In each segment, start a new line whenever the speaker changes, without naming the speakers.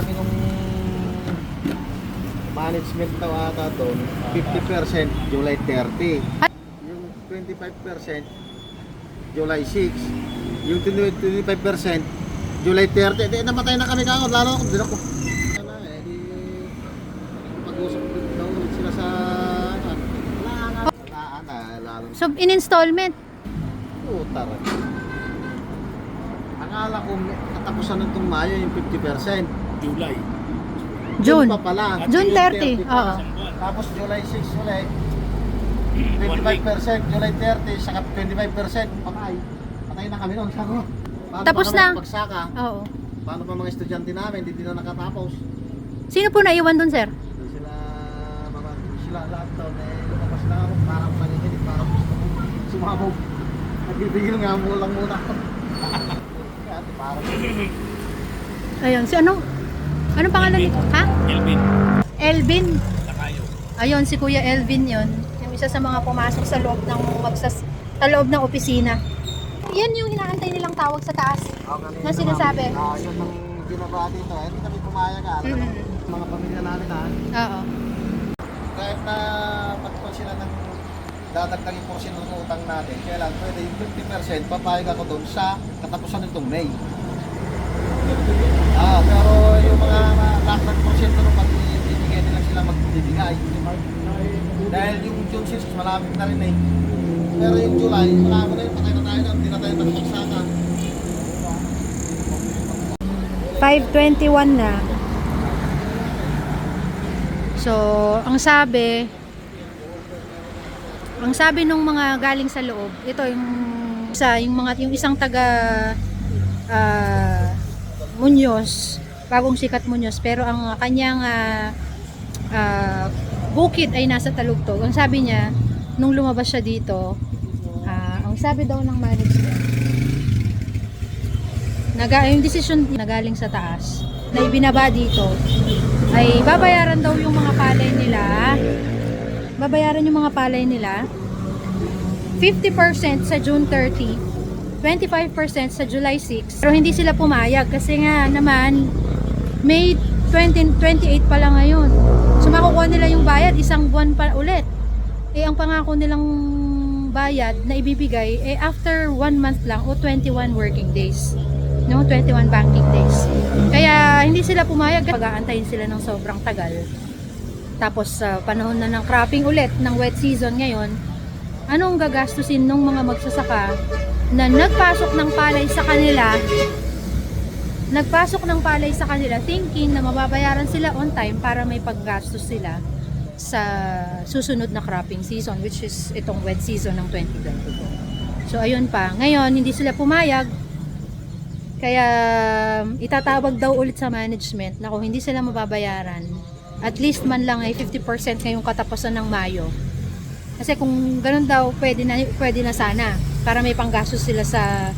akin nung management daw ata doon, 50% July 30. Yung 25% July 6. Yung 25% July 30. Di namatay na kami kaagad. Lalo ako, din ako. Eh, pag-usap daw ulit sila sa ano.
So, in installment.
Puta rin. Akala ko katapusan ng itong Mayo yung 50%.
July.
June.
pa pala.
June 30.
pa.
Oo.
Tapos July 6 ulit.
One week.
25%, July 30, saka 25%, patay. Patay na kami noon. Sabi ko, paano
Tapos na.
Pagsaka,
Oo.
paano pa mga estudyante namin, hindi na nakatapos.
Sino po naiwan dun, sir?
Sila, mga, sila lahat daw, eh, lumabas na ako, parang manikinig, parang gusto ko sumabog. Nagbibigil nga mo lang muna ako.
Ayun, si ano? Anong pangalan nito? Ha?
Elvin.
Elvin.
Takayo.
Ayun, si Kuya Elvin yon. Yung isa sa mga pumasok sa loob ng magsas sa loob ng opisina. Yan yung hinaantay nilang tawag sa taas.
ako kanina,
Na sinasabi?
Ah, yun ang binaba dito, eh, hindi kami pumayag ah.
Mm.
mo, mga pamilya namin ah.
Oo.
kahit na magpapal sila ng dadagdag yung portion ng utang natin, kailan pwede yung 50% papayag ako doon sa katapusan nitong May. Ah, pero yung mga lahat ng portion doon pag ibigay nila sila magbibigay. Dahil yung June 6 malapit na rin eh. Pero yung July, malapit na yun, patay na tayo na, hindi na tayo nakapagsakan.
521 na. So, ang sabi, ang sabi nung mga galing sa loob, ito yung isa, yung mga yung isang taga ah, Muñoz, bagong sikat Muñoz, pero ang kanyang ah, ah, bukid ay nasa Talugtog. Ang sabi niya, nung lumabas siya dito, ah, ang sabi daw ng management, naga, yung decision na galing sa taas na ibinaba dito ay babayaran daw yung mga palay nila babayaran yung mga palay nila 50% sa June 30 25% sa July 6 pero hindi sila pumayag kasi nga naman May 20, 28 pa lang ngayon. So makukuha nila yung bayad isang buwan pa ulit. Eh ang pangako nilang bayad na ibibigay eh after 1 month lang o 21 working days no? 21 banking days. Kaya hindi sila pumayag. Pag-aantayin sila ng sobrang tagal. Tapos sa panahon na ng cropping ulit ng wet season ngayon anong gagastusin ng mga magsasaka na nagpasok ng palay sa kanila nagpasok ng palay sa kanila thinking na mababayaran sila on time para may paggastos sila sa susunod na cropping season which is itong wet season ng 2022 so ayun pa. Ngayon hindi sila pumayag. Kaya itatawag daw ulit sa management na kung hindi sila mababayaran, at least man lang ay 50% ngayong katapusan ng Mayo. Kasi kung ganun daw, pwede na, pwede na sana para may panggastos sila sa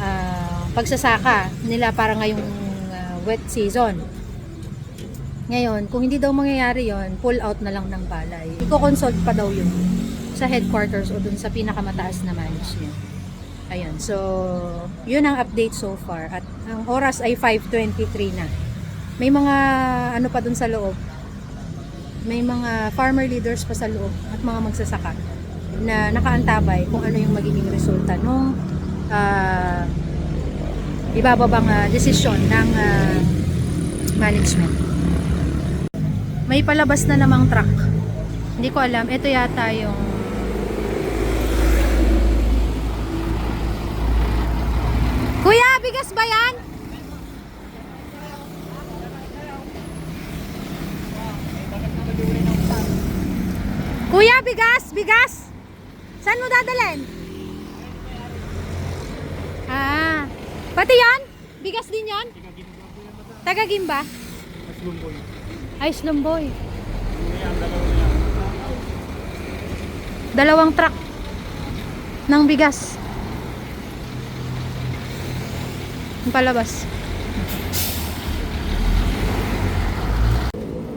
ah, pagsasaka nila para ngayong ah, wet season. Ngayon, kung hindi daw mangyayari yon pull out na lang ng balay. Iko-consult pa daw yun sa headquarters o dun sa pinakamataas na management. Ayun, so yun ang update so far at ang oras ay 5.23 na. May mga ano pa dun sa loob. May mga farmer leaders pa sa loob at mga magsasaka na nakaantabay kung ano yung magiging resulta nung ah, ibababang ah, desisyon ng ah, management. May palabas na namang truck. Hindi ko alam. Ito yata yung Kuya, bigas ba yan? Kuya, bigas, bigas. Saan mo dadalhin? Ah, pati yan? Bigas din yan? Tagagimba? Ay, Slumboy. Dalawang truck ng bigas. Yung palabas.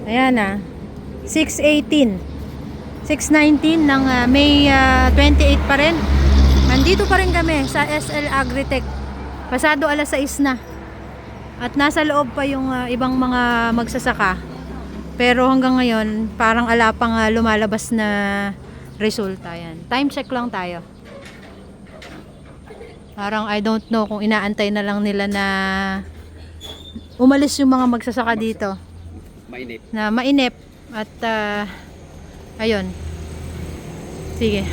Ayan na. 618. 619 ng ah, May ah, 28 pa rin. Nandito pa rin kami sa SL Agritech. Pasado alas 6 na. At nasa loob pa yung ah, ibang mga magsasaka. Pero hanggang ngayon, parang ala pang ah, lumalabas na resulta yan. Time check lang tayo. Parang I don't know kung inaantay na lang nila na umalis yung mga magsasaka dito
Mainit.
na mainip at ah, ayun. Sige